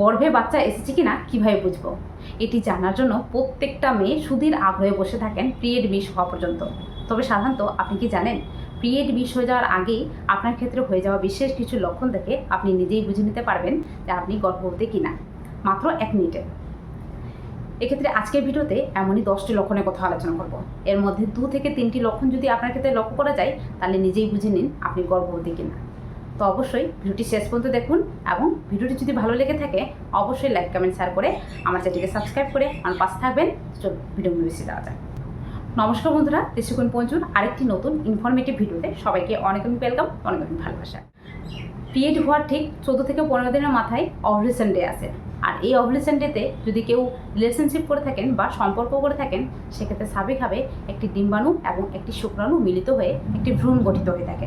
গর্ভে বাচ্চা এসেছে কিনা কীভাবে বুঝব? এটি জানার জন্য প্রত্যেকটা মেয়ে সুদীর আগ্রহে বসে থাকেন পিরিয়ড বিষ হওয়া পর্যন্ত। তবে সাধারণত আপনি কি জানেন, পিরিয়ড বিষ হয়ে যাওয়ার আগেই আপনার ক্ষেত্রে হয়ে যাওয়া বিশেষ কিছু লক্ষণ দেখে আপনি নিজেই বুঝে নিতে পারবেন যে আপনি গর্ভবতী কিনা। মাত্র এক মিনিটে। এক্ষেত্রে আজকের ভিডিওতে এমনই দশটি লক্ষণের কথা আলোচনা করব। এর মধ্যে দু থেকে তিনটি লক্ষণ যদি আপনার ক্ষেত্রে লক্ষ্য করা যায়, তাহলে নিজেই বুঝে নিন আপনি গর্ভবতী কিনা। তো অবশ্যই ভিডিওটি শেষ পর্যন্ত দেখুন এবং ভিডিওটি যদি ভালো লেগে থাকে, অবশ্যই লাইক কমেন্ট শেয়ার করে আমার চ্যানেলকে সাবস্ক্রাইব করে আমার পাশে থাকবেন। চল ভিডিও বেশি দেওয়া যায় নমস্কার বন্ধুরা দেশিকুন পঞ্চুর আরেকটি নতুন ইনফরমেটিভ ভিডিওতে সবাইকে অনেক অনেক ওয়েলকাম অনেক অনেক ভালোবাসা। পিএড হওয়ার ঠিক চোদ্দ থেকে পনেরো দিনের মাথায় অপারেশন ডে আছে। আর এই অভলিউশন ডেতে যদি কেউ রিলেশনশিপ করে থাকেন বা সম্পর্ক করে থাকেন, সেক্ষেত্রে স্বাভাবিকভাবে একটি ডিম্বাণু এবং একটি শুক্রাণু মিলিত হয়ে একটি ভ্রূণ গঠিত হয়ে থাকে।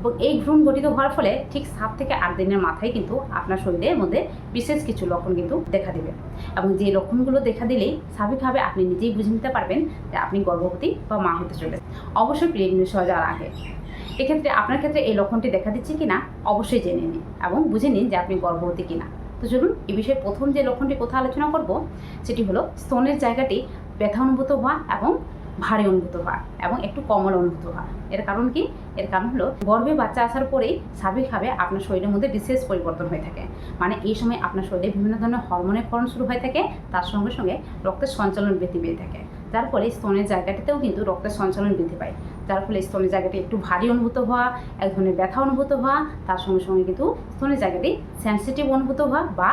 এবং এই ভ্রূণ গঠিত হওয়ার ফলে ঠিক সাত থেকে আট দিনের মাথায় কিন্তু আপনার শরীরের মধ্যে বিশেষ কিছু লক্ষণ কিন্তু দেখা দেবে। এবং যে লক্ষণগুলো দেখা দিলেই স্বাভাবিকভাবে আপনি নিজেই বুঝে নিতে পারবেন যে আপনি গর্ভবতী বা মা হতে চলেছে অবশ্যই প্রেগনেন্সি হয়ে যাওয়ার আগে। এক্ষেত্রে আপনার ক্ষেত্রে এই লক্ষণটি দেখা দিচ্ছে কিনা, অবশ্যই জেনে নিন এবং বুঝে নিন যে আপনি গর্ভবতী কিনা। তো চলুন এই বিষয়ে প্রথম যে লক্ষণটি কথা আলোচনা করব, সেটি হলো স্তনের জায়গাটি ব্যথা অনুভূত হওয়া এবং ভারী অনুভূত হওয়া এবং একটু কমল অনুভূত হওয়া। এর কারণ কি? এর কারণ হলো গর্ভে বাচ্চা আসার পরেই স্বাভাবিকভাবে আপনার শরীরের মধ্যে বিশেষ পরিবর্তন হয়ে থাকে। মানে এই সময় আপনার শরীরে বিভিন্ন ধরনের হরমোনের ফলন শুরু হয়ে থাকে, তার সঙ্গে সঙ্গে রক্তের সঞ্চালন বৃদ্ধি পেয়ে থাকে। যার ফলে স্তনের জায়গাটিতেও কিন্তু রক্তের সঞ্চালন বৃদ্ধি পায়। যার ফলে স্তনের জায়গাটি একটু ভারী অনুভূত হওয়া, এক ধরনের ব্যথা অনুভূত হওয়া, তার সঙ্গে সঙ্গে কিন্তু স্তনের জায়গাটি সেন্সিটিভ অনুভূত হওয়া বা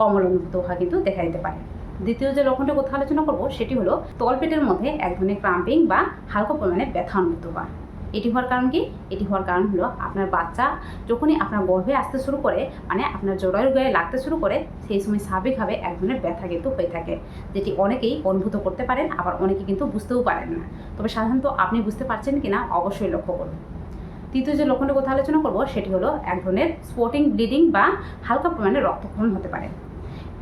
কমল অনুভূত হওয়া কিন্তু দেখা দিতে পারে। দ্বিতীয় যে লক্ষণটা কোথাও আলোচনা করব, সেটি হলো তলপেটের মধ্যে এক ধরনের ক্রাম্পিং বা হালকা পরিমাণে ব্যথা অনুভূত হওয়া। এটি হওয়ার কারণ কি? এটি হওয়ার কারণ হলো আপনার বাচ্চা যখনই আপনার গর্ভে আসতে শুরু করে মানে আপনার জরায়ুর গায়ে লাগতে শুরু করে, সেই সময় স্বাভাবিকভাবে এক ধরনের ব্যথা কিন্তু হয়ে থাকে, যেটি অনেকেই অনুভূত করতে পারেন, আবার অনেকে কিন্তু বুঝতেও পারেন না। তবে সাধারণত আপনি বুঝতে পারছেন কি না অবশ্যই লক্ষ্য করুন। তৃতীয় যে লক্ষণটা কথা আলোচনা করব, সেটি হলো এক ধরনের স্পোর্টিং ব্লিডিং বা হালকা পরিমাণে রক্তক্ষরণ হতে পারে।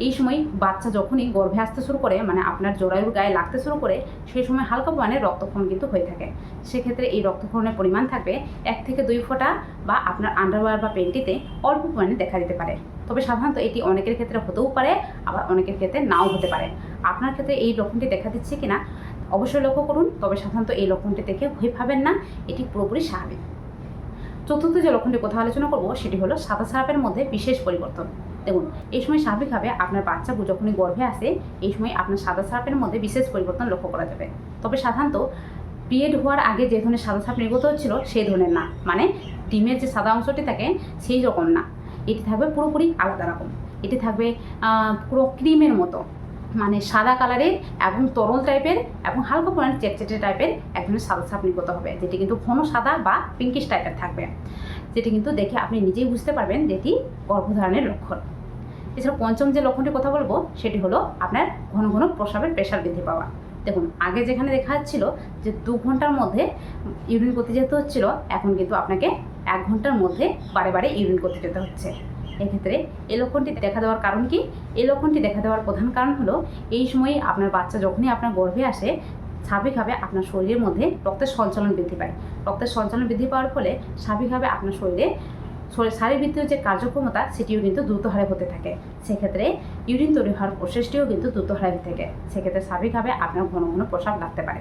এই সময় বাচ্চা যখনই গর্ভে আসতে শুরু করে মানে আপনার জরায়ুর গায়ে লাগতে শুরু করে, সেই সময় হালকা পরিমাণে রক্তক্ষরণ কিন্তু হয়ে থাকে। সেক্ষেত্রে এই রক্তক্ষরণের পরিমাণ থাকবে এক থেকে দুই ফোঁটা বা আপনার আন্ডারওয়ার বা পেন্টিতে অল্প পরিমাণে দেখা দিতে পারে। তবে সাধারণত এটি অনেকের ক্ষেত্রে হতেও পারে, আবার অনেকের ক্ষেত্রে নাও হতে পারে। আপনার ক্ষেত্রে এই লক্ষণটি দেখা দিচ্ছে কিনা, অবশ্যই লক্ষ্য করুন, তবে সাধারণত এই লক্ষণটি দেখে ভয় পাবেন না, এটি পুরোপুরি স্বাভাবিক। চতুর্থ যে লক্ষণটি কথা আলোচনা করব, সেটি হলো সাদা সারাপের মধ্যে বিশেষ পরিবর্তন। দেখুন, এই সময় স্বাভাবিকভাবে আপনার বাচ্চা যখনই গর্ভে আসে, এই সময় আপনার সাদা সারাপের মধ্যে বিশেষ পরিবর্তন লক্ষ্য করা যাবে। তবে সাধারণত পিরিয়ড হওয়ার আগে যে ধরনের সাদা সাপ নির্গত হচ্ছিল, সেই ধরনের না। মানে ডিমের যে সাদা অংশটি থাকে, সেই রকম না। এটি থাকবে পুরোপুরি আলাদা রকম। এটি থাকবে পুরো ক্রিমের মতো। মানে সাদা কালারের এবং তরল টাইপের এবং হালকা পরিমাণে চেটচেটে টাইপের এক ধরনের সাদা সাপ নির্গত হবে, যেটি কিন্তু ঘন সাদা বা পিঙ্কিশ টাইপের থাকবে। যেটি কিন্তু দেখে আপনি নিজেই বুঝতে পারবেন যে এটি গর্ভধারণের লক্ষণ। এছাড়া পঞ্চম যে লক্ষণটির কথা বলব, সেটি হলো আপনার ঘন ঘন প্রসাবের প্রেশার বৃদ্ধি পাওয়া। দেখুন, আগে যেখানে দেখা যাচ্ছিল যে দু ঘণ্টার মধ্যে ইউরিন করতে যেতে হচ্ছিল, এখন কিন্তু আপনাকে এক ঘণ্টার মধ্যে বারে বারে ইউরিন করতে যেতে হচ্ছে। এক্ষেত্রে এই লক্ষণটি দেখা দেওয়ার কারণ কি? এই লক্ষণটি দেখা দেওয়ার প্রধান কারণ হলো, এই সময়ে আপনার বাচ্চা যখনই আপনার গর্ভে আসে স্বাভাবিকভাবে আপনার শরীরের মধ্যে রক্তের সঞ্চালন বৃদ্ধি পায়। রক্তের সঞ্চালন বৃদ্ধি পাওয়ার ফলে স্বাভাবিকভাবে আপনার শরীরে শরীর শারীরবৃত্তীয় যে কার্যক্ষমতা, সেটিও কিন্তু দ্রুত হারে হতে থাকে। সেক্ষেত্রে ইউরিন তৈরি হওয়ার প্রসেসটিও কিন্তু দ্রুত হারে থাকে। সেক্ষেত্রে স্বাভাবিকভাবে আপনার ঘন ঘন প্রসাব লাগতে পারে।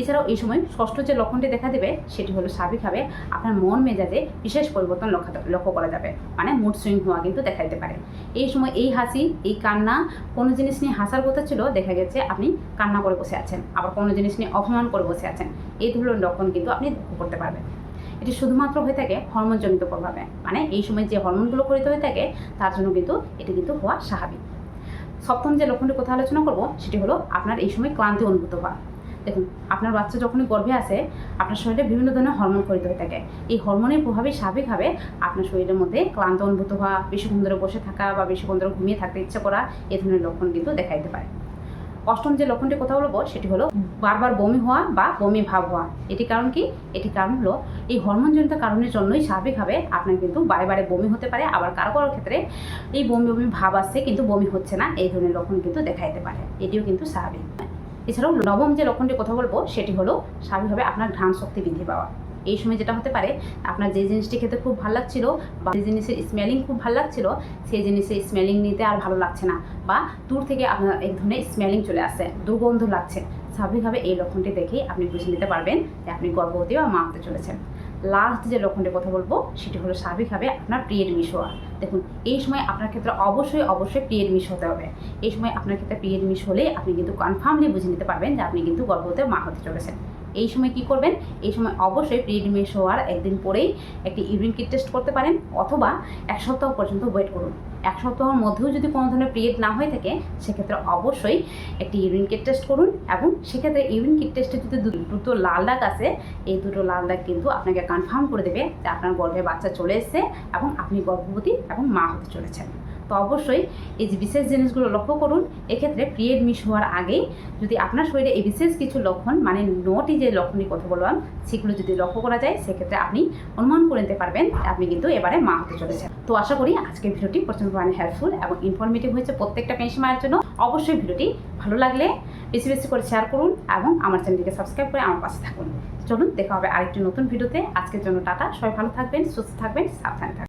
এছাড়াও এই সময় ষষ্ঠ যে লক্ষণটি দেখা দেবে, সেটি হলো স্বাভাবিকভাবে আপনার মন মেজাজে বিশেষ পরিবর্তন লক্ষ্য করা যাবে। মানে মুড সুইং হওয়া কিন্তু দেখা দিতে পারে। এই সময় এই হাসি, এই কান্না, কোনো জিনিস নিয়ে হাসার কথা ছিল, দেখা গেছে আপনি কান্না করে বসে আছেন, আবার কোনো জিনিস নিয়ে অপমান করে বসে আছেন, এই ধরনের লক্ষণ কিন্তু আপনি লক্ষ্য করতে পারবেন। এটি শুধুমাত্র হয়ে থাকে হরমোনজনিত প্রভাবে। মানে এই সময় যে হরমোনগুলো করিত হয়ে থাকে, তার জন্য কিন্তু এটি কিন্তু হওয়া স্বাভাবিক। সপ্তম যে লক্ষণটি কথা আলোচনা করব, সেটি হলো আপনার এই সময় ক্লান্তি অনুভূত হওয়া। দেখুন, আপনার বাচ্চা যখনই গর্ভে আসে, আপনার শরীরে বিভিন্ন ধরনের হরমোন করিত হয়ে থাকে। এই হরমোনের প্রভাবে স্বাভাবিকভাবে আপনার শরীরের মধ্যে ক্লান্ত অনুভূত হওয়া বেশিক্ষণ ধরে বসে থাকা বা বেশিক্ষণ ধরে ঘুমিয়ে থাকতে ইচ্ছে করা এই ধরনের লক্ষণ কিন্তু দেখা দিতে পারে। অষ্টম যে লক্ষণটি কথা বলব, সেটি হলো বারবার বমি হওয়া বা বমি ভাব হওয়া। এটি কারণ কি? এটি কারণ হলো এই হরমোনজনিত কারণের জন্যই স্বাভাবিকভাবে আপনার কিন্তু বারে বারে বমি হতে পারে। আবার কারও কারও ক্ষেত্রে এই বমি বমি ভাব আসছে, কিন্তু বমি হচ্ছে না। এই ধরনের লক্ষণ কিন্তু দেখা দিতে পারে। এটিও কিন্তু স্বাভাবিক। এছাড়াও নবম যে লক্ষণটির কথা বলব, সেটি হলো স্বাভাবিকভাবে আপনার ঘ্রাণ শক্তি বৃদ্ধি পাওয়া। এই সময় যেটা হতে পারে, আপনার যে জিনিসটি খেতে খুব ভালো লাগছিল বা যে জিনিসের স্মেলিং খুব ভালো লাগছিল, সেই জিনিসের স্মেলিং নিতে আর ভালো লাগছে না বা দূর থেকে আপনার এক ধরনের স্মেলিং চলে আসে, দুর্গন্ধ লাগছে। স্বাভাবিকভাবে এই লক্ষণটি দেখেই আপনি বুঝে নিতে পারবেন যে আপনি গর্ভবতী বা মা হতে চলেছেন। লাস্ট যে লক্ষণটির কথা বলব, সেটি হলো স্বাভাবিকভাবে আপনার পিরিয়ড মিস হওয়া। দেখুন, এই সময় আপনার ক্ষেত্রে অবশ্যই অবশ্যই পিরিয়ড মিস হতে হবে। এই সময় আপনার ক্ষেত্রে পিরিয়ড মিস হলে আপনি কিন্তু কনফার্মলি বুঝে নিতে পারবেন যে আপনি কিন্তু গর্ভবতী মা হতে চলেছেন। এই সময় কি করবেন? এই সময় অবশ্যই পিরিয়ড মিস হওয়ার একদিন পরেই একটি ইউরিন কিট টেস্ট করতে পারেন অথবা এক সপ্তাহ পর্যন্ত ওয়েট করুন। এক সপ্তাহের মধ্যেও যদি কোনো ধরনের পিরিয়ড না হয়ে থাকে, সেক্ষেত্রে অবশ্যই একটি ইউরিন কিট টেস্ট করুন এবং সেক্ষেত্রে ইউরিন কিট টেস্টে যদি দুটো লাল দাগ আছে, এই দুটো লাল দাগ কিন্তু আপনাকে কনফার্ম করে দেবে যে আপনার গর্ভে বাচ্চা চলে এসেছে এবং আপনি গর্ভবতী এবং মা হতে চলেছেন। তো অবশ্যই এই যে বিশেষ জিনিসগুলো লক্ষ্য করুন। এক্ষেত্রে পিরিয়ড মিস হওয়ার আগেই যদি আপনার শরীরে এই বিশেষ কিছু লক্ষণ মানে নোটই যে লক্ষণের কথা বললাম, সেগুলো যদি লক্ষ্য করা যায়, সেক্ষেত্রে আপনি অনুমান করে নিতে পারবেন আপনি কিন্তু এবারে মা হতে চলেছেন। তো আশা করি আজকের ভিডিওটি প্রচণ্ড পরিমাণে হেল্পফুল এবং ইনফরমেটিভ হয়েছে প্রত্যেকটা পেনশন মায়ের জন্য। অবশ্যই ভিডিওটি ভালো লাগলে বেশি বেশি করে শেয়ার করুন এবং আমার চ্যানেলটিকে সাবস্ক্রাইব করে আমার পাশে থাকুন। চলুন, দেখা হবে আরেকটি নতুন ভিডিওতে। আজকের জন্য টাটা। সবাই ভালো থাকবেন, সুস্থ থাকবেন, সাবধানে থাকবেন।